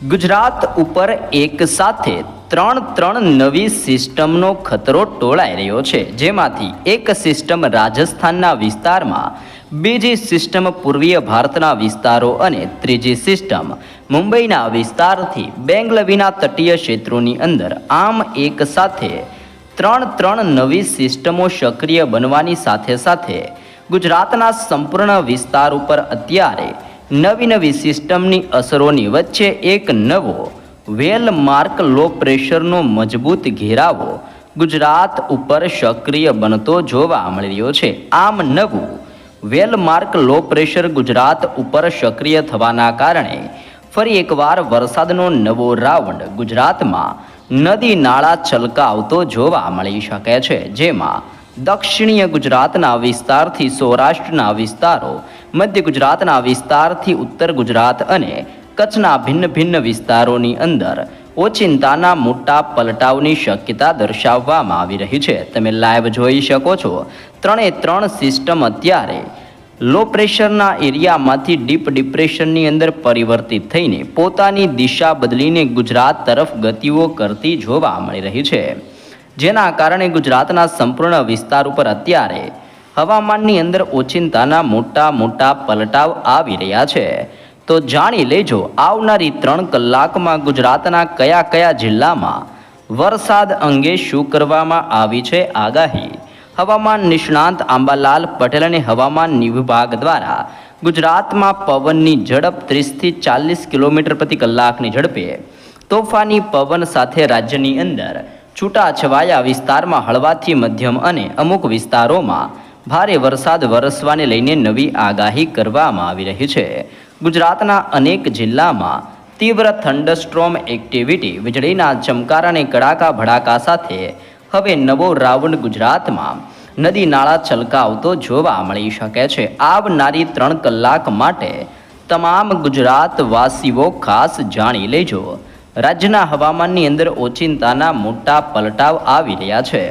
ગુજરાત ઉપર એક સાથે ત્રણ ત્રણ નવી સિસ્ટમનો ખતરો ટોળાઈ રહ્યો છે. જેમાંથી એક સિસ્ટમ રાજસ્થાનના વિસ્તારમાં, બીજી સિસ્ટમ પૂર્વીય ભારતના વિસ્તારો અને ત્રીજી સિસ્ટમ મુંબઈના વિસ્તારથી બેંગલવીના તટીય ક્ષેત્રોની અંદર આમ એક સાથે ત્રણ ત્રણ નવી સિસ્ટમો સક્રિય બનવાની સાથે સાથે ગુજરાતના સંપૂર્ણ વિસ્તાર ઉપર અત્યારે નવી નવી સિસ્ટમની અસરોની વચ્ચે એક નવો, વેલ માર્ક લો પ્રેશરનો મજબૂત ઘેરાવો ગુજરાત ઉપર સક્રિય બનતો જોવા મળી રહ્યો છે. આમ નવું, વેલ લો પ્રેશર ગુજરાત ઉપર સક્રિય થવાના કારણે ફરી એકવાર વરસાદનો નવો રાઉન્ડ ગુજરાતમાં નદી નાળા છલકાવતો જોવા મળી શકે છે, જેમાં દક્ષિણીય ગુજરાતના વિસ્તારથી સૌરાષ્ટ્રના વિસ્તારો, મધ્ય ગુજરાતના વિસ્તારથી ઉત્તર ગુજરાત અને કચ્છના ભિન્ન ભિન્ન વિસ્તારોની અંદર ઓચિંતાના મોટા પલટાવની શક્યતા દર્શાવવામાં આવી રહી છે. તમે લાઈવ જોઈ શકો છો. ત્રણે ત્રણ સિસ્ટમ અત્યારે લો પ્રેશરના એરિયામાંથી ડીપ ડિપ્રેશનની અંદર પરિવર્તિત થઈને પોતાની દિશા બદલીને ગુજરાત તરફ ગતિઓ કરતી જોવા મળી રહી છે. જેના કારણે ગુજરાતના સંપૂર્ણ વિસ્તાર ઉપર અત્યારે હવામાનની અંદર ઓચિંતાના મોટા મોટા પલટાવ આવી રહ્યા છે. તો જાણી લેજો, આવનારી ત્રણ કલાકમાં ગુજરાતના કયા કયા જિલ્લામાં વરસાદ અંગે શું કરવામાં આવી છે આગાહી? હવામાન નિષ્ણાંત આંબાલાલ પટેલ અને હવામાન વિભાગ દ્વારા ગુજરાતમાં પવનની ઝડપ ત્રીસથી ચાલીસ કિલોમીટર પ્રતિ કલાકની ઝડપે. તોફાની પવન સાથે રાજ્યની અંદર છૂટાછવાયા વિસ્તારમાં હળવાથી મધ્યમ અને અમુક વિસ્તારોમાં ભારે વરસાદ વરસવાને લઈને નવી આગાહી કરવામાં આવી રહી છે. ગુજરાતના અનેક જિલ્લામાં તીવ્ર થંડરસ્ટ્રોમ એક્ટિવિટી વીજળીના ચમકારા અને કડાકા ભડાકા સાથે હવે નવો રાઉન્ડ ગુજરાતમાં નદી નાળા છલકાવતો જોવા મળી શકે છે. આવનારી ત્રણ કલાક માટે તમામ ગુજરાતવાસીઓ ખાસ જાણી લેજો. રાજ્યના હવામાનની અંદર ઓચિંતાના મોટા પલટાવ આવી રહ્યા છે.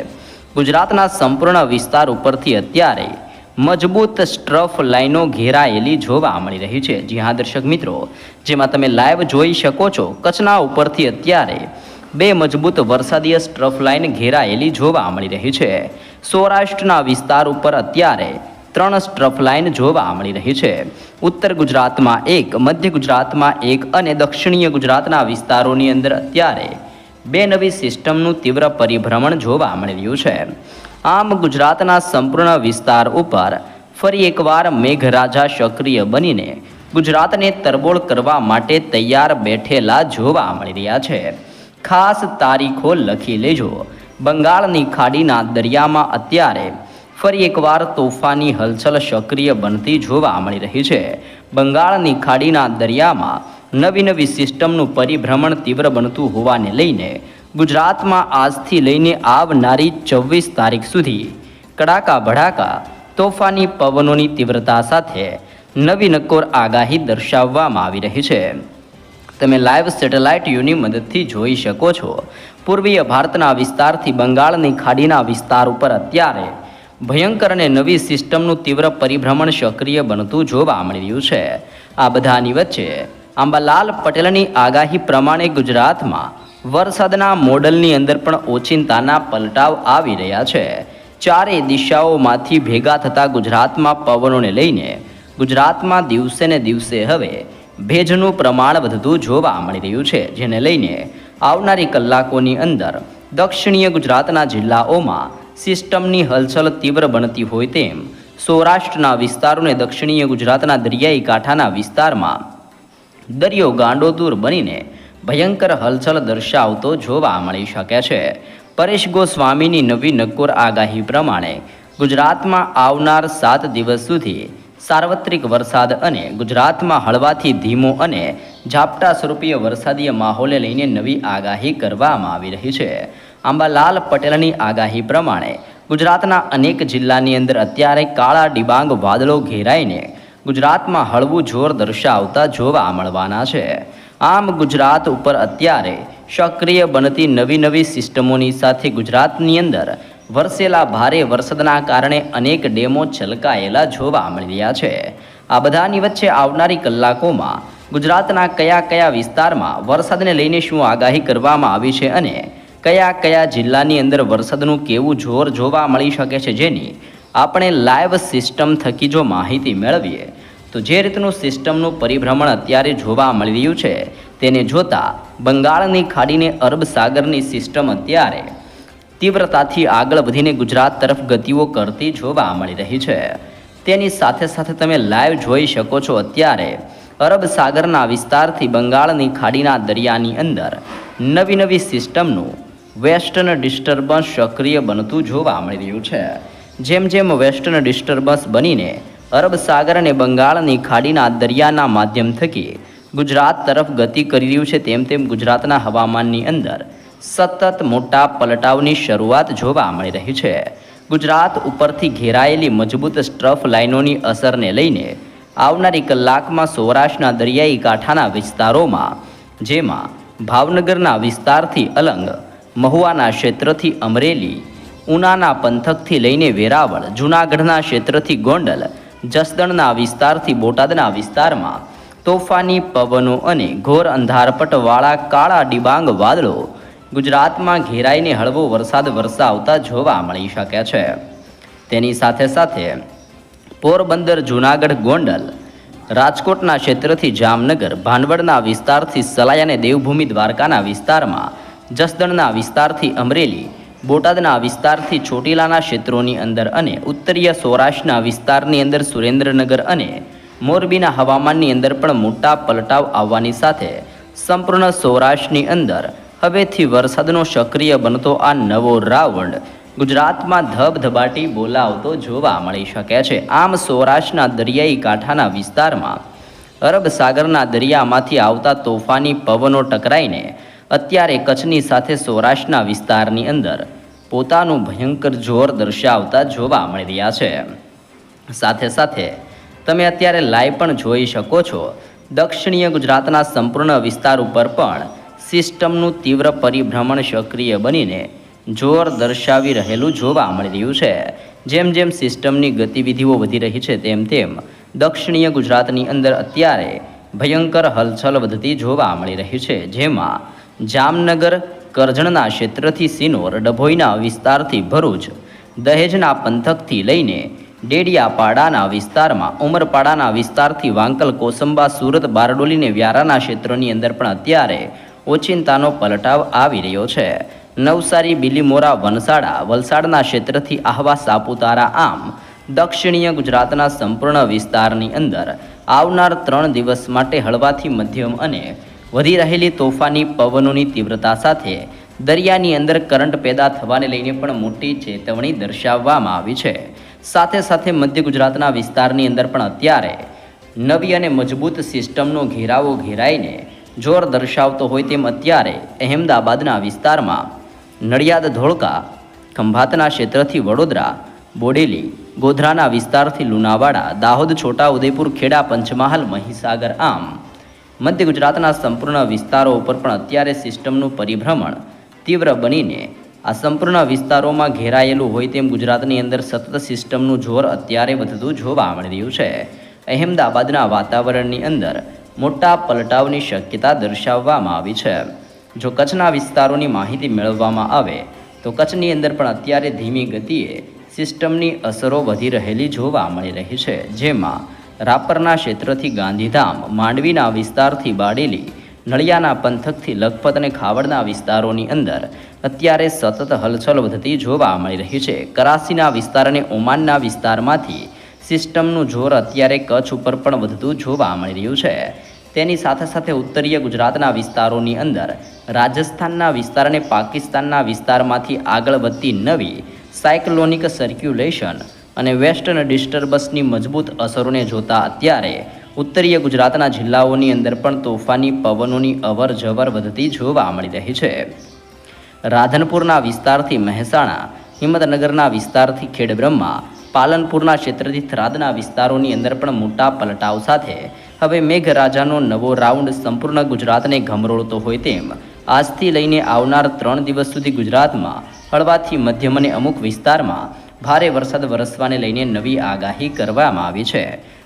ગુજરાતના સંપૂર્ણ વિસ્તાર ઉપરથી અત્યારે મજબૂત સ્ટ્રફ લાઈનો ઘેરાયેલી જોવા મળી રહી છે. જી હા, દર્શક મિત્રો, જેમાં તમે લાઈવ જોઈ શકો છો, કચ્છના ઉપરથી અત્યારે બે મજબૂત વરસાદીય સ્ટ્રફ લાઇન ઘેરાયેલી જોવા મળી રહી છે. સૌરાષ્ટ્રના વિસ્તાર ઉપર અત્યારે ત્રણ સ્ટ્રફ લાઇન જોવા મળી રહી છે. ઉત્તર ગુજરાતમાં એક, મધ્ય ગુજરાતમાં એક અને દક્ષિણીય ગુજરાતના વિસ્તારોની અંદર અત્યારે બે નવી સિસ્ટમનું તીવ્ર પરિભ્રમણ જોવા મળી રહ્યું છે. આમ ગુજરાતના સંપૂર્ણ વિસ્તાર ઉપર ફરી એકવાર મેઘરાજા સક્રિય બનીને ગુજરાતને તરબોળ કરવા માટે તૈયાર બેઠેલા જોવા મળી રહ્યા છે. ખાસ તારીખો લખી લેજો. બંગાળની ખાડીના દરિયામાં અત્યારે ફરી એકવાર તોફાની હલચલ સક્રિય બનતી જોવા મળી રહી છે. બંગાળની ખાડીના દરિયામાં નવી નવી સિસ્ટમનું પરિભ્રમણ તીવ્ર બનતું હોવાને લઈને ગુજરાતમાં આજથી લઈને આવનારી ચોવીસ તારીખ સુધી કડાકા ભડાકા, તોફાની પવનોની તીવ્રતા સાથે નવી નક્કોર આગાહી દર્શાવવામાં આવી રહી છે. તમે લાઈવ સેટેલાઇટ યુની મદદથી જોઈ શકો છો. પૂર્વીય ભારતના વિસ્તારથી બંગાળની ખાડીના વિસ્તાર ઉપર અત્યારે ભયંકર અને નવી સિસ્ટમનું તીવ્ર પરિભ્રમણ સક્રિય બનતું જોવા મળી રહ્યું છે. આ બધાની વચ્ચે આંબાલાલ પટેલની આગાહી પ્રમાણે ગુજરાતમાં વરસાદના મોડલની અંદર પણ ઓચિંતાના પલટાવ આવી રહ્યા છે. ચારે દિશાઓમાંથી ભેગા થતા ગુજરાતમાં પવનોને લઈને ગુજરાતમાં દિવસે ને દિવસે હવે ભેજનું પ્રમાણ વધતું જોવા મળી રહ્યું છે, જેને લઈને આવનારી કલાકોની અંદર દક્ષિણીય ગુજરાતના જિલ્લાઓમાં સિસ્ટમની હલચલ તીવ્ર બનતી હોય તેમ સૌરાષ્ટ્રના વિસ્તારોને દક્ષિણીય ગુજરાતના દરિયાઈ કાંઠાના વિસ્તારમાં દરિયો ગાંડોદૂર બનીને ભયંકર હલચલ દર્શાવતો જોવા મળી શકે છે. પરેશ ગોસ્વામીની નવી નક્કોર આગાહી પ્રમાણે ગુજરાતમાં આવનાર સાત દિવસ સુધી સાર્વત્રિક વરસાદ અને ગુજરાતમાં હળવાથી ધીમો અને ઝાપટા સ્વરૂપીય વરસાદીય માહોલે લઈને નવી આગાહી કરવામાં આવી રહી છે. આંબાલાલ પટેલની આગાહી પ્રમાણે ગુજરાતના અનેક જિલ્લાની અંદર અત્યારે કાળા ડિબાંગ વાદળો ઘેરાઈને ગુજરાતમાં હળવું જોર દર્શાવતા જોવા મળવાના છે. આમ ગુજરાત ઉપર અત્યારે સક્રિય બનતી નવી નવી સિસ્ટમોની સાથે ગુજરાતની અંદર વરસેલા ભારે વરસાદના કારણે અનેક ડેમો છલકાયેલા જોવા મળી રહ્યા છે. આ બધાની વચ્ચે આવનારી કલાકોમાં ગુજરાતના કયા કયા વિસ્તારમાં વરસાદને લઈને શું આગાહી કરવામાં આવી છે અને કયા કયા જિલ્લાની અંદર વરસાદનું કેવું જોર જોવા મળી શકે છે જેની આપણે લાઈવ સિસ્ટમ થકી જો માહિતી મેળવીએ, તો જે રીતનું સિસ્ટમનું પરિભ્રમણ અત્યારે જોવા મળી રહ્યું છે, તેને જોતાં બંગાળની ખાડીને અરબ સાગરની સિસ્ટમ અત્યારે તીવ્રતાથી આગળ વધીને ગુજરાત તરફ ગતિઓ કરતી જોવા મળી રહી છે. તેની સાથે સાથે તમે લાઈવ જોઈ શકો છો અત્યારે અરબ સાગરના વિસ્તારથી બંગાળની ખાડીના દરિયાની અંદર નવી નવી સિસ્ટમનું વેસ્ટર્ન ડિસ્ટર્બન્સ સક્રિય બનતું જોવા મળી રહ્યું છે. જેમ જેમ વેસ્ટર્ન ડિસ્ટર્બન્સ બનીને અરબ સાગર અને બંગાળની ખાડીના દરિયાના માધ્યમ થકી ગુજરાત તરફ ગતિ કરી રહ્યું છે, તેમ તેમ ગુજરાતના હવામાનની અંદર સતત મોટા પલટાવની શરૂઆત જોવા મળી રહી છે. ગુજરાત ઉપરથી ઘેરાયેલી મજબૂત સ્ટ્રફ લાઇનોની અસરને લઈને આવનારી કલાકમાં સૌરાષ્ટ્રના દરિયાઈ કાંઠાના વિસ્તારોમાં, જેમાં ભાવનગરના વિસ્તારથી અલંગ મહુવાના ક્ષેત્રથી અમરેલી, ઉનાના પંથકથી લઈને વેરાવળ, જૂનાગઢના ક્ષેત્રથી ગોંડલ, જસદણના વિસ્તારથી બોટાદના વિસ્તારમાં તોફાની પવનો અને ઘોર અંધારપટવાળા કાળા ડિબાંગ વાદળો ગુજરાતમાં ઘેરાઈને હળવો વરસાદ વરસાવતા જોવા મળી શકે છે. તેની સાથે સાથે પોરબંદર, જૂનાગઢ, ગોંડલ, રાજકોટના ક્ષેત્રથી જામનગર ભાંડવડના વિસ્તારથી સલાઈ અને દેવભૂમિ દ્વારકાના વિસ્તારમાં જસદણના વિસ્તારથી અમરેલી, બોટાદના વિસ્તારથી ચોટીલાના ક્ષેત્રોની અંદર અને ઉત્તરીય સૌરાષ્ટ્રના વિસ્તારની અંદર સુરેન્દ્રનગર અને મોરબીના હવામાનની અંદર પણ મોટા પલટાવ આવવાની સાથે સંપૂર્ણ સૌરાષ્ટ્રની અંદર હવેથી વરસાદનો સક્રિય બનતો આ નવો રાઉન્ડ ગુજરાતમાં ધબધબાટી બોલાવતો જોવા મળી શકે છે. આમ સૌરાષ્ટ્રના દરિયાઈ કાંઠાના વિસ્તારમાં અરબ સાગરના દરિયામાંથી આવતા તોફાની પવનો ટકરાઈને અત્યારે કચ્છની સાથે સૌરાષ્ટ્રના વિસ્તારની અંદર પોતાનું ભયંકર જોર દર્શાવતા જોવા મળી રહ્યા છે. સાથે સાથે તમે અત્યારે લાઈવ પણ જોઈ શકો છો. દક્ષિણીય ગુજરાતના સંપૂર્ણ વિસ્તાર ઉપર પણ સિસ્ટમનું તીવ્ર પરિભ્રમણ સક્રિય બનીને જોર દર્શાવી રહેલું જોવા મળી રહ્યું છે. જેમ જેમ સિસ્ટમની ગતિવિધિઓ વધી રહી છે, તેમ તેમ દક્ષિણીય ગુજરાતની અંદર અત્યારે ભયંકર હલચલ વધતી જોવા મળી રહી છે. જેમાં જામનગર, કરજણના ક્ષેત્રથી સિનોર, ડભોઈના વિસ્તારથી ભરૂચ, દહેજના પંથકથી લઈને ડેડિયાપાડાના વિસ્તારમાં, ઉમરપાડાના વિસ્તારથી વાંકલ, કોસંબા, સુરત, બારડોલીને વ્યારાના ક્ષેત્રોની અંદર પણ અત્યારે ઓચિંતાનો પલટાવ આવી રહ્યો છે. નવસારી, બિલીમોરા વનસાડા વલસાડના ક્ષેત્રથી આહવા સાપુતારા આમ, દક્ષિણીય ગુજરાતના સંપૂર્ણ વિસ્તારની અંદર આવનાર ત્રણ દિવસ માટે હળવાથી મધ્યમ અને વધી રહેલી તોફાની પવનોની તીવ્રતા સાથે દરિયાની અંદર કરંટ પેદા થવાને લઈને પણ મોટી ચેતવણી દર્શાવવામાં આવી છે. સાથે સાથે મધ્ય ગુજરાતના વિસ્તારની અંદર પણ અત્યારે નવી અને મજબૂત સિસ્ટમનો ઘેરાવો ઘેરાઈને જોર દર્શાવતો હોય તેમ અત્યારે અહેમદાબાદના વિસ્તારમાં નડિયાદ, ધોળકા, ખંભાતના ક્ષેત્રથી વડોદરા, બોડેલી, ગોધરાના વિસ્તારથી લુણાવાડા, દાહોદ છોટા ઉદેપુર ખેડા, પંચમહાલ, મહીસાગર આમ મધ્ય ગુજરાતના સંપૂર્ણ વિસ્તારો ઉપર પણ અત્યારે સિસ્ટમનું પરિભ્રમણ તીવ્ર બનીને આ સંપૂર્ણ વિસ્તારોમાં ઘેરાયેલું હોય તેમ ગુજરાતની અંદર સતત સિસ્ટમનું જોર અત્યારે વધતું જોવા મળી રહ્યું છે. અહેમદાબાદના વાતાવરણની અંદર મોટા પલટાવની શક્યતા દર્શાવવામાં આવી છે. જો કચ્છના વિસ્તારોની માહિતી મેળવવામાં આવે, તો કચ્છની અંદર પણ અત્યારે ધીમી ગતિએ સિસ્ટમની અસરો વધી રહેલી જોવા મળી રહી છે, જેમાં રાપરના ક્ષેત્રથી ગાંધીધામ, માંડવીના વિસ્તારથી બાડેલી, નળિયાના પંથકથી લખપત અને ખાવડના વિસ્તારોની અંદર અત્યારે સતત હલચલ વધતી જોવા મળી રહી છે. કરાસીના વિસ્તાર અને ઓમાનના વિસ્તારમાંથી સિસ્ટમનું જોર અત્યારે કચ્છ ઉપર પણ વધતું જોવા મળી રહ્યું છે. તેની સાથે સાથે ઉત્તરીય ગુજરાતના વિસ્તારોની અંદર રાજસ્થાનના વિસ્તાર અને પાકિસ્તાનના વિસ્તારમાંથી આગળ વધતી નવી સાયક્લોનિક સર્ક્યુલેશન અને વેસ્ટર્ન ડિસ્ટર્બન્સની મજબૂત અસરોને જોતા અત્યારે ઉત્તરીય ગુજરાતના જિલ્લાઓની અંદર પણ તોફાની પવનોની અવર જવર વધતી જોવા મળી રહી છે. રાધનપુરના વિસ્તારથી મહેસાણા, હિંમતનગરના વિસ્તારથી ખેડબ્રહ્મા, પાલનપુરના ક્ષેત્રથી થરાદના વિસ્તારોની અંદર પણ મોટા પલટાવ સાથે હવે મેઘરાજાનો નવો રાઉન્ડ સંપૂર્ણ ગુજરાતને ગમરોળતો હોય તેમ આજથી લઈને આવનાર ત્રણ દિવસ સુધી ગુજરાતમાં હળવાથી મધ્યમ અને અમુક વિસ્તારમાં ભારે વરસાદ વરસવાને લઈને નવી આગાહી કરવામાં આવી છે.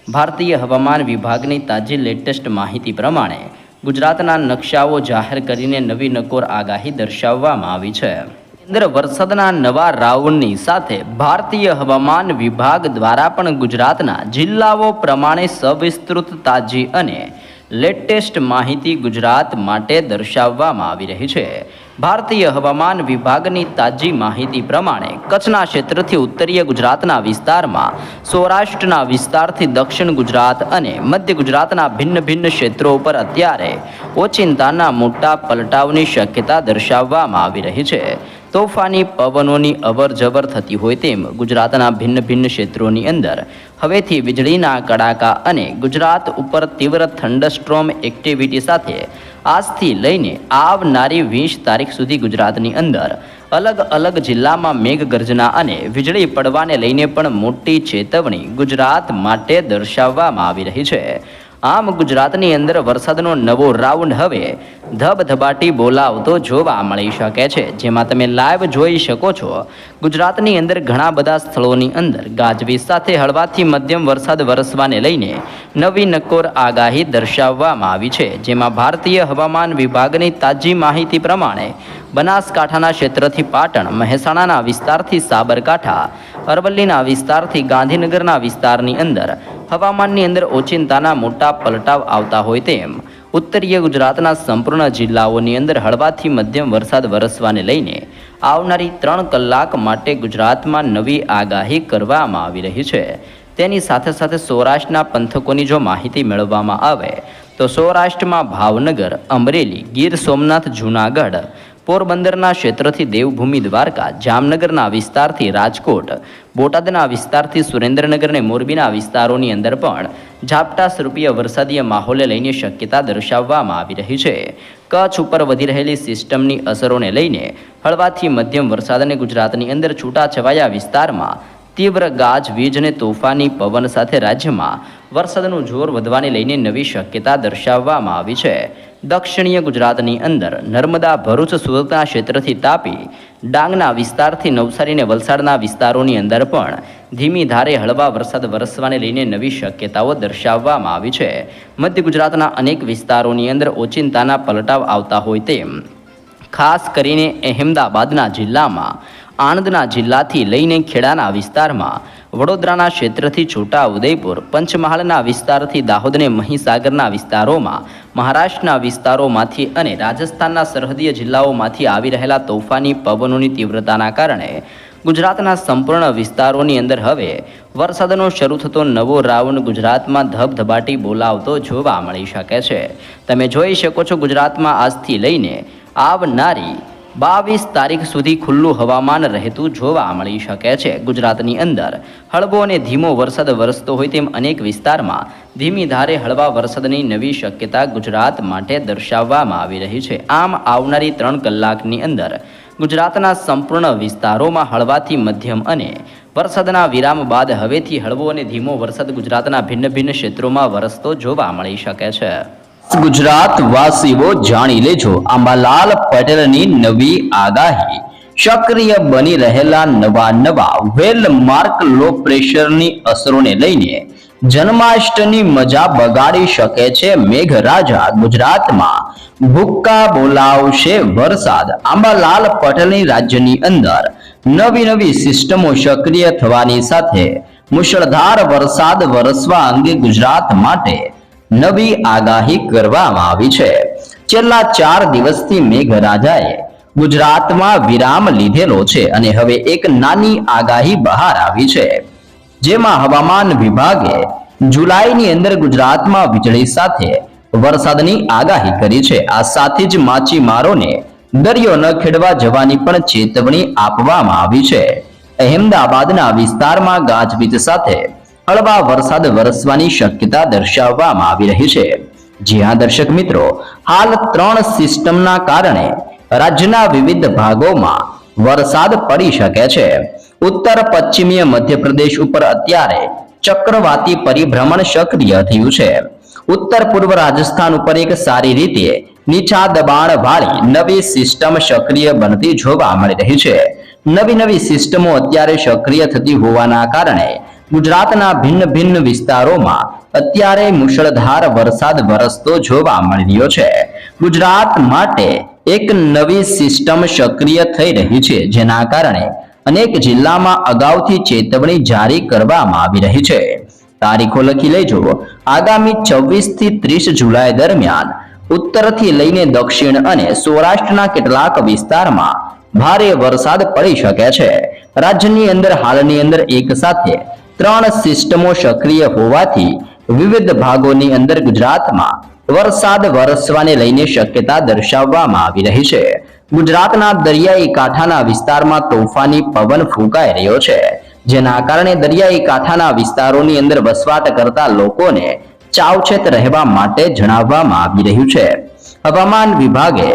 ભારતીય હવામાન વિભાગની તાજી લેટેસ્ટ માહિતી પ્રમાણે ગુજરાતના નકશાઓ જાહેર કરીને નવી નકોર આગાહી દર્શાવવામાં આવી છે. કેન્દ્ર વરસાદના નવા રાઉન્ડની સાથે ભારતીય હવામાન વિભાગ દ્વારા પણ ગુજરાતના જિલ્લાઓ પ્રમાણે સવિસ્તૃત તાજી અને લેટેસ્ટ માહિતી ગુજરાત માટે દર્શાવવામાં આવી રહી છે. ભારતીય હવામાન વિભાગની તાજી માહિતી પ્રમાણે કચ્છના ક્ષેત્રથી ઉત્તરીય ગુજરાતના વિસ્તારમાં, સૌરાષ્ટ્રના વિસ્તારથી દક્ષિણ ગુજરાત અને મધ્ય ગુજરાતના ભિન્ન ભિન્ન ક્ષેત્રો ઉપર અત્યારે ઓચિંતાના મોટા પલટાવની શક્યતા દર્શાવવામાં આવી રહી છે. તોફાની પવનોની અવરજવર થતી હોય તેમ ગુજરાતના ભિન્ન ભિન્ન ક્ષેત્રોની અંદર હવેથી વીજળીના કડાકા અને ગુજરાત ઉપર તીવ્ર થંડરસ્ટ્રોમ એક્ટિવિટી સાથે આજથી લઈને આવનારી વીસ તારીખ સુધી ગુજરાતની અંદર અલગ અલગ જિલ્લામાં મેઘગર્જના અને વીજળી પડવાને લઈને પણ મોટી ચેતવણી ગુજરાત માટે દર્શાવવામાં આવી રહી છે. આમ ગુજરાતની અંદર વરસાદનો નવો રાઉન્ડ હવે ધબધબાટી બોલાવતો જોવા મળી શકે છે, જેમાં તમે લાઈવ જોઈ શકો છો. ગુજરાતની અંદર ઘણા બધા સ્થળોની અંદર ગાજવીજ સાથે હળવાથી મધ્યમ વરસાદ વરસવાને લઈને નવી નકોર આગાહી દર્શાવવામાં આવી છે, જેમાં ભારતીય હવામાન વિભાગની તાજી માહિતી પ્રમાણે બનાસકાંઠાના ક્ષેત્રથી પાટણ, મહેસાણાના વિસ્તારથી સાબરકાંઠા, અરવલ્લીના વિસ્તારથી ગાંધીનગરના વિસ્તારની અંદર હવામાનની અંદર ઓચિંતાના મોટા પલટાવ આવતા હોય તેમ ઉત્તરીય ગુજરાતના સંપૂર્ણ જિલ્લાઓની અંદર હળવાથી મધ્યમ વરસાદ વરસવાને લઈને આવનારી ત્રણ કલાક માટે ગુજરાતમાં નવી આગાહી કરવામાં આવી રહી છે. તેની સાથે સાથે સૌરાષ્ટ્રના પંથકોની જો માહિતી મેળવવામાં આવે, તો સૌરાષ્ટ્રમાં ભાવનગર, અમરેલી, ગીર સોમનાથ, જૂનાગઢ પોરબંદરના ક્ષેત્રથી દેવભૂમિ દ્વારકા, જામનગરના વિસ્તારથી રાજકોટ, બોટાદના વિસ્તારથી સુરેન્દ્રનગર અને મોરબીના વિસ્તારોની અંદર પણ ઝાપટા સ્વરૂપીય વરસાદીય માહોલે લઈને શક્યતા દર્શાવવામાં આવી રહી છે. કચ્છ ઉપર વધી રહેલી સિસ્ટમની અસરોને લઈને હળવાથી મધ્યમ વરસાદ અને ગુજરાતની અંદર છૂટાછવાયા વિસ્તારમાં તીવ્ર ગાજવીજ અને તોફાની પવન સાથે રાજ્યમાં વરસાદનું જોર વધવાને લઈને નવી શક્યતા દર્શાવવામાં આવી છે. દક્ષિણીય ગુજરાતની અંદર નર્મદા ભરૂચ સુરતના ક્ષેત્રથી તાપી ડાંગના વિસ્તારથી નવસારી અને વલસાડના વિસ્તારોની અંદર પણ ધીમી ધારે હળવા વરસાદ વરસવાને લઈને નવી શક્યતાઓ દર્શાવવામાં આવી છે. મધ્ય ગુજરાતના અનેક વિસ્તારોની અંદર ઓચિંતાના પલટાવ આવતા હોય તેમ, ખાસ કરીને અહેમદાબાદના જિલ્લામાં, આણંદના જિલ્લાથી લઈને ખેડાના વિસ્તારમાં વડોદરાના ક્ષેત્રથી છોટા ઉદયપુર, પંચમહાલના વિસ્તારથી દાહોદને મહીસાગરના વિસ્તારોમાં, મહારાષ્ટ્રના વિસ્તારોમાંથી અને રાજસ્થાનના સરહદીય જિલ્લાઓમાંથી આવી રહેલા તોફાની પવનોની તીવ્રતાના કારણે ગુજરાતના સંપૂર્ણ વિસ્તારોની અંદર હવે વરસાદનો શરૂ થતો નવો રાઉન્ડ ગુજરાતમાં ધબધબાટી બોલાવતો જોવા મળી શકે છે. તમે જોઈ શકો છો ગુજરાતમાં આજથી લઈને આવનારી બાવીસ તારીખ સુધી ખુલ્લું હવામાન રહેતું જોવા મળી શકે છે. ગુજરાતની અંદર હળવો અને ધીમો વરસાદ વરસતો હોય તેમ અનેક વિસ્તારમાં ધીમી ધારે હળવા વરસાદની નવી શક્યતા ગુજરાત માટે દર્શાવવામાં આવી રહી છે. આમ આવનારી ત્રણ કલાકની અંદર ગુજરાતના સંપૂર્ણ વિસ્તારોમાં હળવાથી મધ્યમ અને વરસાદના વિરામ બાદ હવેથી હળવો અને ધીમો વરસાદ ગુજરાતના ભિન્ન ભિન્ન ક્ષેત્રોમાં વરસતો જોવા મળી શકે છે. ગુજરાત વાસીઓ જાણી લેજો. આંબાલાલ પટેલની નવી આગાહી. સક્રિય બની રહેલા નવા નવા વેલ માર્ક લો પ્રેશરની અસરોને લઈને જન્માષ્ટમી મજા બગાડી શકે છે મેઘરાજા ગુજરાતમાં. ભૂક્કા બોલાવશે વરસાદ. આંબાલાલ પટેલની રાજ્યની અંદર નવી નવી સિસ્ટમો સક્રિય થવાની સાથે મુશળધાર વરસાદ વરસવા અંગે ગુજરાત માટે નવી આગાહી કરવામાં આવી છે. છેલ્લા ચાર દિવસથી મેઘરાજાએ ગુજરાતમાં વિરામ લીધેલો છે અને હવે એક નાની આગાહી બહાર આવી છે. જેમાં હવામાન વિભાગે જુલાઈની અંદર ગુજરાતમાં વીજળી સાથે વરસાદની આગાહી કરી છે. આ સાથે જ માછીમારોને દરિયો ન ખેડવા જવાની પણ ચેતવણી આપવામાં આવી છે. અહેમદાબાદના વિસ્તારમાં ગાજવીજ સાથે હળવા વરસાદ વરસવાની શક્યતા દર્શાવવામાં આવી રહી છે. જી દર્શક મિત્રો, હાલ ત્રણ સિસ્ટમના કારણે રાજ્યના વિવિધ ભાગોમાં વરસાદ પડી શકે છે. ઉત્તર, પશ્ચિમીય મધ્યપ્રદેશ ઉપર અત્યારે ચક્રવાતી પરિભ્રમણ સક્રિય થયું છે. ઉત્તર, પૂર્વ રાજસ્થાન ઉપર એક સારી રીતે નીચા દબાણ વાળી નવી સિસ્ટમ સક્રિય બનતી જોવા મળી રહી છે. નવી નવી સિસ્ટમો અત્યારે સક્રિય થતી હોવાના કારણે ગુજરાતના ભિન્ન ભિન્ન વિસ્તારોમાં અત્યારે મુશળધાર વરસાદ વરસતો જોવા મળ્યો છે. ગુજરાત માટે એક નવી સિસ્ટમ સક્રિય થઈ રહી છે, જેના કારણે અનેક જિલ્લામાં અગાઉથી ચેતવણી જારી કરવામાં આવી રહી છે. તારીખો લખી લેજો. આગામી છવ્વીસથી ત્રીસ જુલાઈ દરમિયાન ઉત્તરથી લઈને દક્ષિણ અને સૌરાષ્ટ્રના કેટલાક વિસ્તારમાં ભારે વરસાદ પડી શકે છે. રાજ્યની અંદર, હાલની અંદર એક સાથે ત્રણ સિસ્ટમો સક્રિય હોવાથી વિવિધ ભાગોની અંદર ગુજરાતમાં વરસાદ વરસવાને લઈને શક્યતા દર્શાવવામાં આવી રહી છે. ગુજરાતના દરિયાઈ કાંઠાના વિસ્તારમાં તોફાની પવન ફૂંકાઈ રહ્યો છે. જેના કારણે દરિયાઈ કાંઠાના વિસ્તારોની અંદર વસવાટ કરતા લોકોને ચાવચેત રહેવા માટે જણાવવામાં આવી રહ્યું છે. હવામાન વિભાગે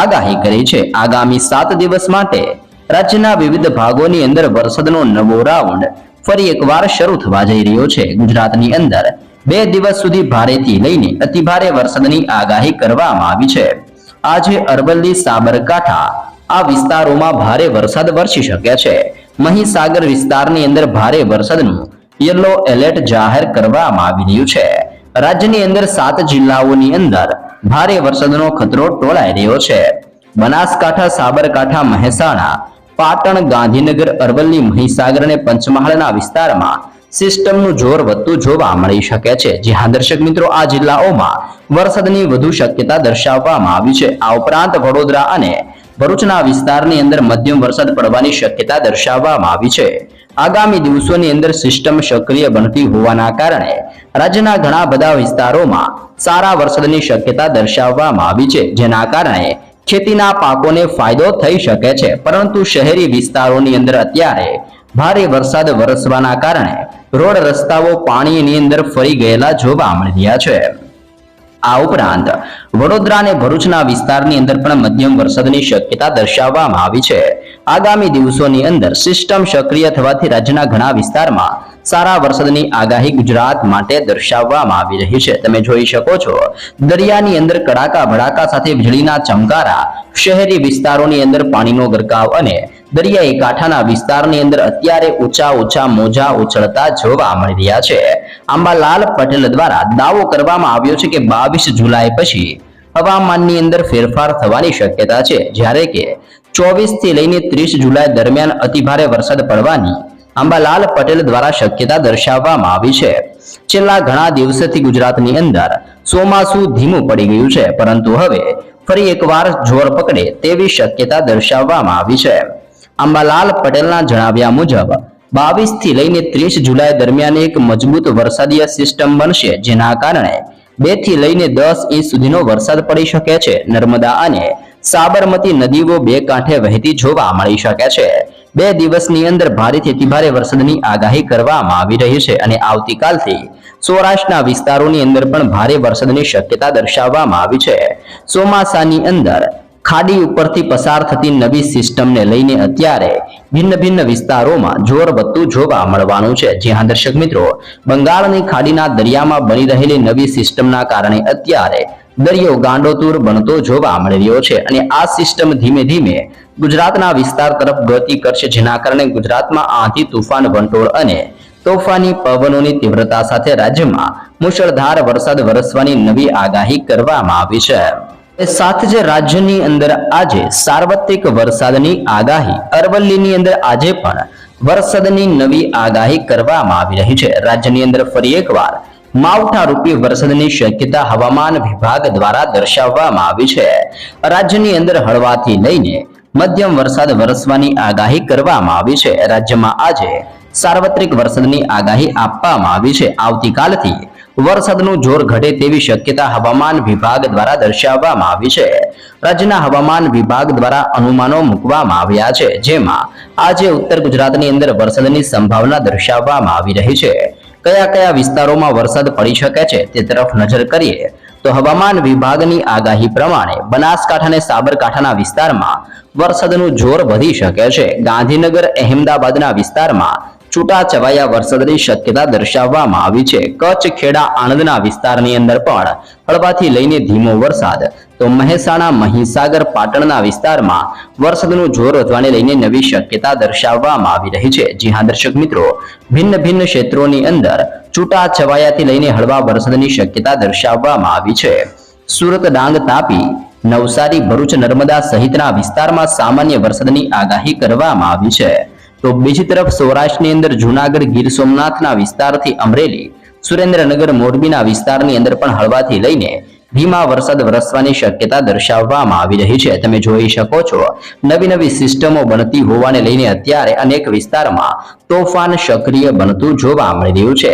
આગાહી કરી છે. આગામી સાત દિવસ માટે રાજ્યના વિવિધ ભાગોની અંદર વરસાદનો નવો રાઉન્ડ ફરી એકવાર શરૂ થવા જઈ રહ્યો છે. ગુજરાતની અંદર બે દિવસ સુધી ભારેથી લઈને અતિભારે વરસાદની આગાહી કરવામાં આવી છે. આજે અરવલ્લી, સાબરકાંઠા આ વિસ્તારોમાં ભારે વરસાદ વરસી શકે છે. મહીસાગર વિસ્તારની અંદર ભારે વરસાદનું યલો એલર્ટ જાહેર કરવામાં આવી રહ્યું છે. રાજ્યની અંદર સાત જિલ્લાઓની અંદર ભારે વરસાદનો ખતરો ટોળાઈ રહ્યો છે. બનાસકાંઠા, સાબરકાંઠા, મહેસાણા પાટણ ગાંધીનગર અરવલ્લી મહીસાગર અને પંચમહાલના વિસ્તારમાં સિસ્ટમનું જોર વધતું જોવા મળી શકે છે. જ્યાં દર્શક મિત્રો, આ જિલ્લાઓમાં વરસાદની વધુ શક્યતા દર્શાવવામાં આવી છે. આ ઉપરાંત વડોદરા અને ભરૂચના વિસ્તારની અંદર મધ્યમ વરસાદ પડવાની શક્યતા દર્શાવવામાં આવી છે. આગામી દિવસોની અંદર સિસ્ટમ સક્રિય બનતી હોવાના કારણે રાજ્યના ઘણા બધા વિસ્તારોમાં સારા વરસાદની શક્યતા દર્શાવવામાં આવી છે. જેના કારણે ખેતીના પાકોને ફાયદો થઈ શકે છે. પરંતુ શહેરી વિસ્તારોની અંદર અત્યારે ભારે વરસાદ વરસવાના કારણે રોડ રસ્તાઓ પાણીની અંદર ફરી ગયેલા જોવા મળી રહ્યા છે. આ ઉપરાંત વડોદરા અને ભરૂચના વિસ્તારની અંદર પણ મધ્યમ વરસાદની શક્યતા દર્શાવવામાં આવી છે. આગામી દિવસોની અંદર સિસ્ટમ સક્રિય થવાથી રાજ્યના ઘણા વિસ્તારમાં સારા વરસાદની આગાહી ગુજરાત માટે દર્શાવવામાં આવી રહી છે. તમે જોઈ શકો છો, દરિયાની અંદર કડાકા ભડાકા સાથે વીજળીના ચમકારા, શહેરી વિસ્તારોની અંદર પાણીનો ગરકાવ અને દરિયાઈ કાંઠાના વિસ્તારની અંદર અત્યારે ઊંચા ઊંચા મોજા ઉછળતા જોવા મળી રહ્યા છે. આંબાલાલ પટેલ દ્વારા દાવો કરવામાં આવ્યો છે કે બાવીસ જુલાઈ પછી હવામાનની અંદર ફેરફાર થવાની શક્યતા છે. જ્યારે કે ચોવીસથી લઈને ત્રીસ જુલાઈ દરમિયાન અતિભારે વરસાદ પડવાની આંબાલાલ પટેલ દ્વારા શક્યતા દર્શાવવામાં આવી છે. છેલ્લા ઘણા દિવસોથી ગુજરાતની અંદર ચોમાસું ધીમું પડી ગયું છે. પરંતુ હવે ફરી એકવાર જોર પકડે તેવી શક્યતા દર્શાવવામાં આવી છે. આંબાલાલ પટેલના જણાવ્યા મુજબ બાવીસથી લઈને ત્રીસ જુલાઈ દરમિયાન એક મજબૂત વરસાદીય સિસ્ટમ બનશે, જેના કારણે બેથી લઈને દસ ઇંચ સુધીનો વરસાદ પડી શકે છે. નર્મદા અને સાબરમતી નદીઓ બે કાંઠે વહેતી જોવા મળી શકે છે. બે દિવસની અંદર ભારેથી અતિભારે વરસાદની આગાહી કરવામાં આવી રહી છે અને આવતીકાલથી સૌરાષ્ટ્રના વિસ્તારોની અંદર પણ ભારે વરસાદની શક્યતા દર્શાવવામાં આવી છે. ચોમાસાની અંદર ખાડી ઉપરથી પસાર થતી નવી સિસ્ટમને લઈને અત્યારે ભિન્ન ભિન્ન વિસ્તારોમાં જોર વધતું જોવા મળવાનું છે. જ્યાં દર્શક મિત્રો, બંગાળની ખાડીના દરિયામાં બની રહેલી નવી સિસ્ટમના કારણે અત્યારે દરિયો ગાંડોતુર બનતો જોવા મળી રહ્યો છે અને આ સિસ્ટમ ધીમે ધીમે ગુજરાતના વિસ્તાર તરફ ગતિ કરશે, જેના કારણે ગુજરાતમાં આંધી, તુફાન, વંટોળ અને તોફાની પવનોની તીવ્રતા સાથે રાજ્યમાં મુશળધાર વરસાદ વરસવાની નવી આગાહી કરવામાં આવી છે. સાથે જ રાજ્યની અંદર આજે સાર્વત્રિક વરસાદની આગાહી, અરવલ્લીની અંદર આજે પણ વરસાદની નવી આગાહી કરવામાં આવી રહી છે. રાજ્યની અંદર ફરી એકવાર માવઠા રૂપી વરસાદની શક્યતા હવામાન વિભાગ દ્વારા દર્શાવવામાં આવી છે. રાજ્યની અંદર હળવાથી લઈને મધ્યમ વરસાદ વરસવાની આગાહી કરવામાં આવી છે. રાજ્યમાં આજે સાર્વત્રિક વરસાદની આગાહી આપવામાં આવી છે. આવતીકાલથી વરસાદનું જોર ઘટે તેવી શક્યતા હવામાન વિભાગ દ્વારા દર્શાવવામાં આવી છે. રાજ્યના હવામાન વિભાગ દ્વારા અનુમાનો મૂકવામાં આવ્યા છે, જેમાં આજે ઉત્તર ગુજરાતની અંદર વરસાદની સંભાવના દર્શાવવામાં આવી રહી છે. કયા કયા વિસ્તારોમાં વરસાદ પડી શકે છે તે તરફ નજર કરીએ, તો હવામાન વિભાગની આગાહી પ્રમાણે બનાસકાંઠા અને સાબરકાંઠાના વિસ્તારમાં વરસાદનું જોર વધી શકે છે. ગાંધીનગર, અહેમદાબાદના વિસ્તારમાં છૂટાછવાયા વરસાદની શક્યતા દર્શાવવામાં આવી છે. કચ્છ, ખેડા, આણંદના વિસ્તારની અંદર પણ હળવાથી લઈને ધીમો વરસાદ. તો મહેસાણા, મહીસાગર, પાટણના વિસ્તારમાં વરસાદનું જોર વધવાને લઈને નવી શક્યતા દર્શાવવામાં આવી રહી છે. જી દર્શક મિત્રો, ભિન્ન ભિન્ન ક્ષેત્રોની અંદર છૂટાછવાયાથી લઈને હળવા વરસાદની શક્યતા દર્શાવવામાં આવી છે. સુરત ડાંગ તાપી, નવસારી, ભરૂચ, નર્મદા સહિતના વિસ્તારમાં સામાન્ય વરસાદની આગાહી કરવામાં આવી છે. તો બીજી તરફ સૌરાષ્ટ્રની અંદર જૂનાગઢ, ગીર સોમનાથના વિસ્તારથી અમરેલી, સુરેન્દ્રનગર, મોરબીના વિસ્તારની અંદર પણ હળવાથી લઈને ધીમા વરસાદ વરસવાની શક્યતા દર્શાવવામાં આવી રહી છે. તમે જોઈ શકો છો, નવી નવી સિસ્ટમો બનતી હોવાને લઈને અત્યારે અનેક વિસ્તારમાં તોફાન સક્રિય બનતું જોવા મળી રહ્યું છે.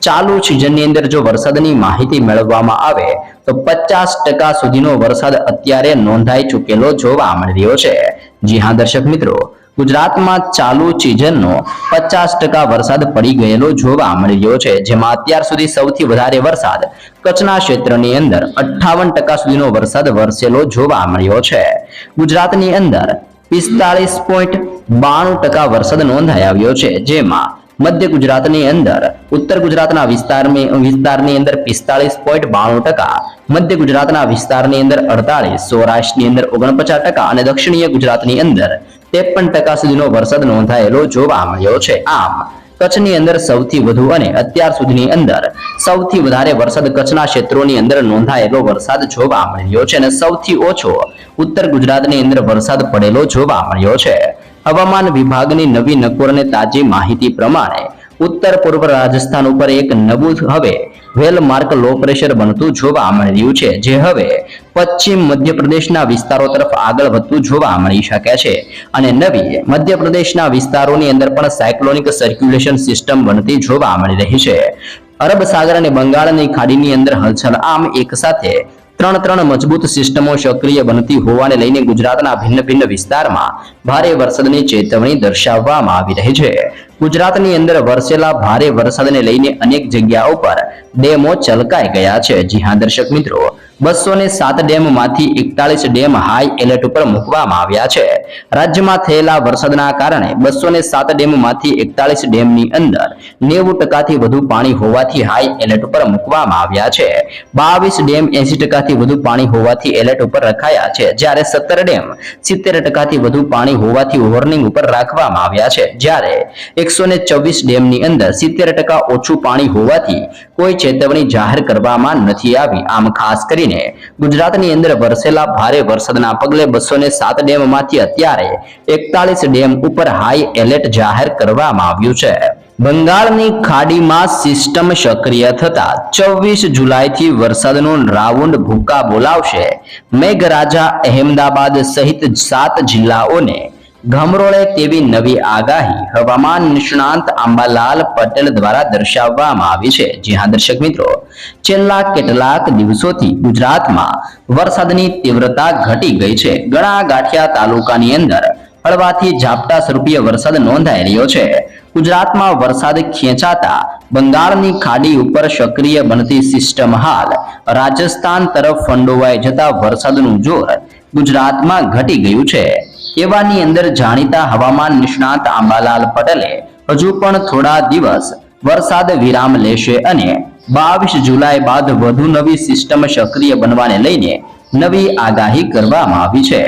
ચાલુ સિઝનની અંદર જો વરસાદની માહિતી મેળવવામાં આવે, તો પચાસ ટકા સુધીનો વરસાદ અત્યારે નોંધાઈ ચૂકેલો જોવા મળી રહ્યો છે. જી હા, દર્શક મિત્રો ગુજરાતમાં ચાલુ સિઝનનો પચાસ ટકા વરસાદ પડી ગયેલો જોવા મળી રહ્યો છે, જેમાં અત્યાર સુધી સૌથી વધારે વરસાદ કચ્છના ક્ષેત્રની અંદર અઠ્ઠાવન ટકા સુધીનો વરસાદ વરસેલો જોવા મળ્યો છે. ગુજરાતની અંદર પિસ્તાળીસ પોઈન્ટ બાણું ટકા વરસાદ નોંધાઈ આવ્યો છે, જેમાં મધ્ય ગુજરાતની અંદર, ઉત્તર ગુજરાતના વિસ્તારની અંદર પિસ્તાળીસ પોઈન્ટ મધ્ય ગુજરાતના વિસ્તારની અંદર અડતાલીસ સૌરાષ્ટ્રની અંદર ઓગણપચાસ ટકા અને દક્ષિણીય ગુજરાતની અંદર ત્રેપન ટકા સુધીનો વરસાદ નોંધાયેલો જોવા મળ્યો છે. આમ, કચ્છની અંદર સૌથી વધુ અને અત્યાર સુધીની અંદર સૌથી વધારે વરસાદ કચ્છના ક્ષેત્રોની અંદર નોંધાયેલો વરસાદ જોવા મળ્યો છે અને સૌથી ઓછો ઉત્તર ગુજરાતની અંદર વરસાદ પડેલો જોવા મળ્યો છે. હવામાન વિભાગની નવી નકોર અને તાજી માહિતી પ્રમાણે ઉત્તર પૂર્વ રાજસ્થાન ઉપર એક નવું હવે વેલ માર્ક લો પ્રેશર બનતું જોવા મળી રહ્યું છે, જે હવે પશ્ચિમ મધ્યપ્રદેશના વિસ્તારો તરફ આગળ વધતું જોવા મળી શકે છે. અને નવી મધ્યપ્રદેશના વિસ્તારોની અંદર પણ સાયક્લોનિક સર્ક્યુલેશન સિસ્ટમ બનતી જોવા મળી રહી છે. અરબ સાગર અને બંગાળની ખાડીની અંદર હલચલ આમ એક સાથે ત્રણ ત્રણ મજબૂત સિસ્ટમો સક્રિય બનતી હોવાને લઈને ગુજરાતના ભિન્ન ભિન્ન વિસ્તારમાં ભારે વરસાદની ચેતવણી દર્શાવવામાં આવી રહી છે. ગુજરાતની અંદર વરસેલા ભારે વરસાદને લઈને અનેક જગ્યાઓ પર ડેમો છલકાઈ ગયા છે. જી હા, દર્શક મિત્રો બસો ને સાત ડેમમાંથી એકતાલીસ ડેમ હાઈ એલર્ટ ઉપર મૂકવામાં આવ્યા છે. રાજ્યમાં થયેલા વરસાદના કારણે બસો ને સાત ડેમમાંથી એકતાલીસ ડેમની અંદર નેવું ટકાથી વધુ પાણી હોવાથી હાઈ એલર્ટ ઉપર મૂકવામાં આવ્યા છે. બાવીસ ડેમ એસી ટકાથી વધુ પાણી હોવાથી એલર્ટ ઉપર રખાયા છે. જ્યારે સત્તર ડેમ સિત્તેર ટકાથી વધુ પાણી હોવાથી વોર્નિંગ ઉપર રાખવામાં આવ્યા છે. જ્યારે એકસો ને ચોવીસ ડેમની અંદર સિત્તેર ટકા ઓછું પાણી હોવાથી કોઈ ચેતવણી જાહેર કરવામાં નથી આવી. આમ ખાસ કરીને ગુજરાતની અંદર વરસેલા ભારે વરસાદના પગલે બસો ડેમમાંથી અત્યારે એકતાલીસ ડેમ ઉપર હાઈ એલર્ટ જાહેર કરવામાં આવ્યું છે. બંગાળની ખાડીમાં સિસ્ટમ સક્રિય થતા ચોવીસ જુલાઈથી વરસાદનો રાઉન્ડ ભૂકા બોલાવશે. મેઘરાજા અહેમદાબાદ સહિત સાત જિલ્લાઓને ગમરોળે તેવી નવી આગાહી હવામાન નિષ્ણાંત આંબાલાલ પટેલ દ્વારા દર્શાવવામાં આવી છે. જી હા, દર્શક મિત્રો, છેલ્લા કેટલાક દિવસોથી ગુજરાતમાં વરસાદની તીવ્રતા ઘટી ગઈ છે. ઘણા ગાંઠિયા તાલુકાની અંદર હળવાથી ઝાપટા સ્વરૂપીય વરસાદ નોંધાઈ રહ્યો છે. ગુજરાતમાં વરસાદ ખેંચાતા બંગાળની ખાડી ઉપર સક્રિય બનતી સિસ્ટમ હાલ રાજસ્થાન તરફ ફંડોવાઈ જતા વરસાદનું જોર ગુજરાતમાં ઘટી ગયું છે. એવાની અંદર જાણીતા હવામાન નિષ્ણાત આંબાલાલ પટેલે હજુ પણ થોડા દિવસ વરસાદ વિરામ લેશે અને બાવીસ જુલાઈ બાદ વધુ નવી સિસ્ટમ સક્રિય બનવાને લઈને નવી આગાહી કરવામાં આવી છે.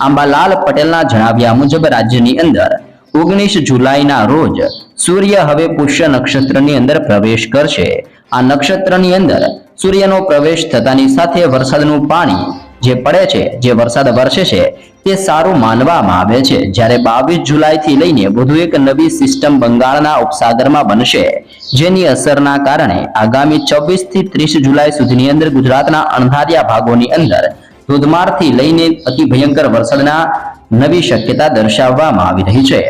આંબાલાલ પટેલના જણાવ્યા મુજબ રાજ્યની અંદર ઓગણીસ જુલાઈના રોજ સૂર્ય હવે પુષ્ય નક્ષત્રની અંદર પ્રવેશ કરશે. આ નક્ષત્રની અંદર સૂર્યનો પ્રવેશ થતાની સાથે વરસાદનું પાણી જે પડે છે, જે વરસાદ વરસે છે, તે સારું માનવામાં આવે છે. જ્યારે બાવીસ જુલાઈથી લઈને વધુ એક નવી સિસ્ટમ બંગાળના ઉપસાગરમાં બનશે, જેની અસરના કારણે આગામી ચોવીસથી ત્રીસ જુલાઈ સુધીની અંદર ગુજરાતના અણધાર્યા ભાગોની અંદર ધોધમારથી લઈને અતિ ભયંકર વરસાદના નવી શક્યતા દર્શાવવામાં આવી રહી છે.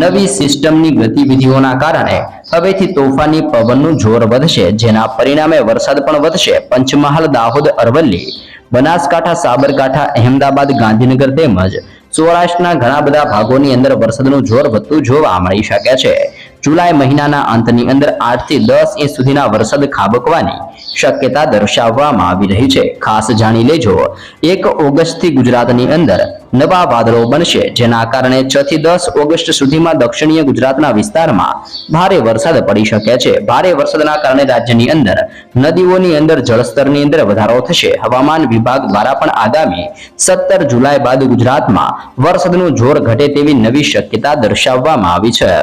નવી સિસ્ટમની ગતિવિધિઓના કારણે હવેથી તોફાની પવનનું જોર વધશે, જેના પરિણામે વરસાદ પણ વધશે. પંચમહાલ, દાહોદ, અરવલ્લી બનાસકાંઠા, સાબરકાંઠા, અહેમદાબાદ, ગાંધીનગર તેમજ સૌરાષ્ટ્રના ઘણા બધા ભાગોની અંદર વરસાદનું જોર વધતું જોવા મળી શકે છે. જુલાઈ મહિનાના અંતની અંદર આઠથી દસ ઇંચ સુધીના વરસાદ ખાબકવાની શક્યતા દર્શાવવામાં આવી રહી છે. ખાસ જાણી લેજો, એક ઓગસ્ટથી ગુજરાતની અંદર નવા વાદળો બનશે, જેના કારણે છ થી દસ ઓગસ્ટ સુધીમાં દક્ષિણીય ગુજરાતના વિસ્તારમાં ભારે વરસાદ પડી શકે છે. ભારે વરસાદના કારણે રાજ્યની અંદર નદીઓની અંદર જળસ્તરની અંદર વધારો થશે. હવામાન વિભાગ દ્વારા પણ આગામી સત્તર જુલાઈ બાદ ગુજરાતમાં વરસાદનું જોર ઘટે તેવી નવી શક્યતા દર્શાવવામાં આવી છે.